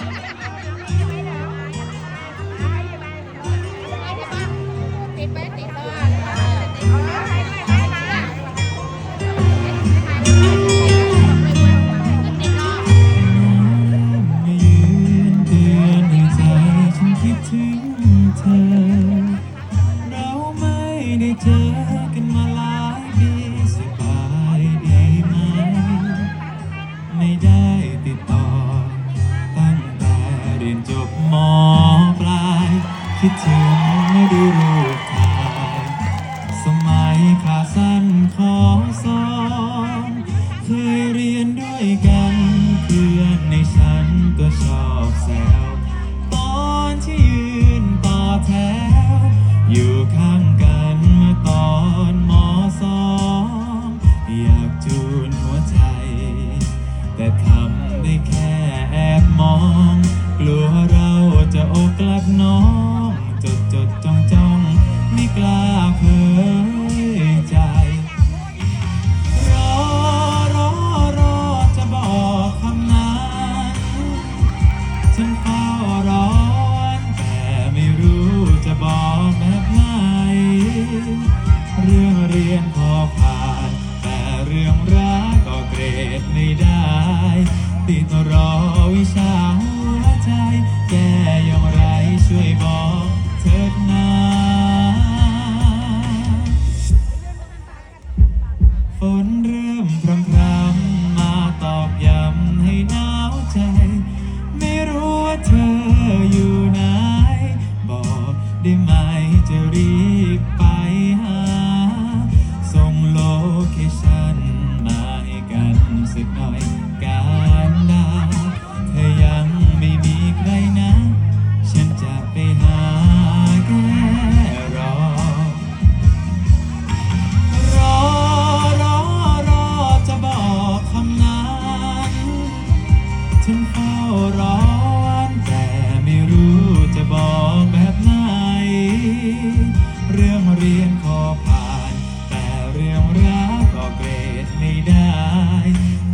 เนาะมายืนเตือนให้ใจฉันคิดถึงเธอเราไม่ได้เจอ คิดถึงไม่ดูรูปถ่ายสมัยขาสั้นขอสอนเคยเรียนด้วยกันเพื่อนในชั้นก็ชอบแซวตอนที่ยืนต่อแถว อยู่ข้างกันเมื่อตอนมสองอยากจูนหัวใจ แต่ทำได้แค่แอบมอง กลัวเราจะอกกลับน้อง รอวิชาหัวใจแก้อย่างไรช่วยบอกเถิดนาฝนเริ่มพรำพรำมาตอกย้ำให้หนาวใจ ไม่รู้ว่าเธออยู่ไหน บอกได้ไหมจะรีบไปหา ส่งโลเคชั่นมาให้กันสักหน่อย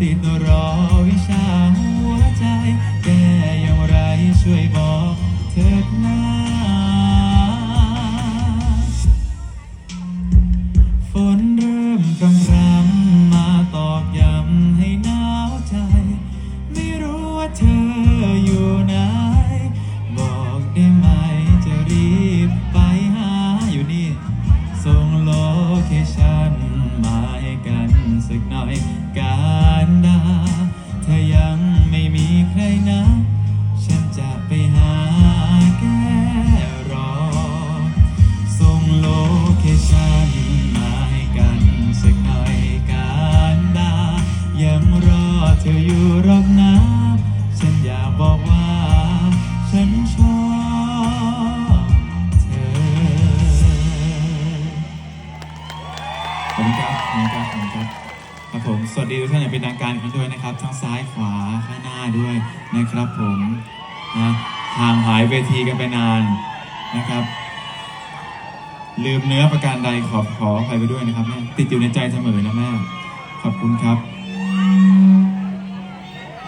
ติดรอวิชา ธออยู่รอกนะฉันอยากบอกว่า ฉันชอบเธอขอบคุณครับขอบคุณครับขอบคุณครับครับผม สวัสดีทุกท่านอย่างเป็นทางการกันด้วยนะครับ ทั้งซ้ายขวาข้างหน้าด้วยนะครับผมนะห่างหายเวทีกันไปนานนะครับ ลืมเนื้อประการใดขอขออภัยไปด้วยนะครับแม่ติดอยู่ในใจเสมอนะแม่ขอบคุณครับ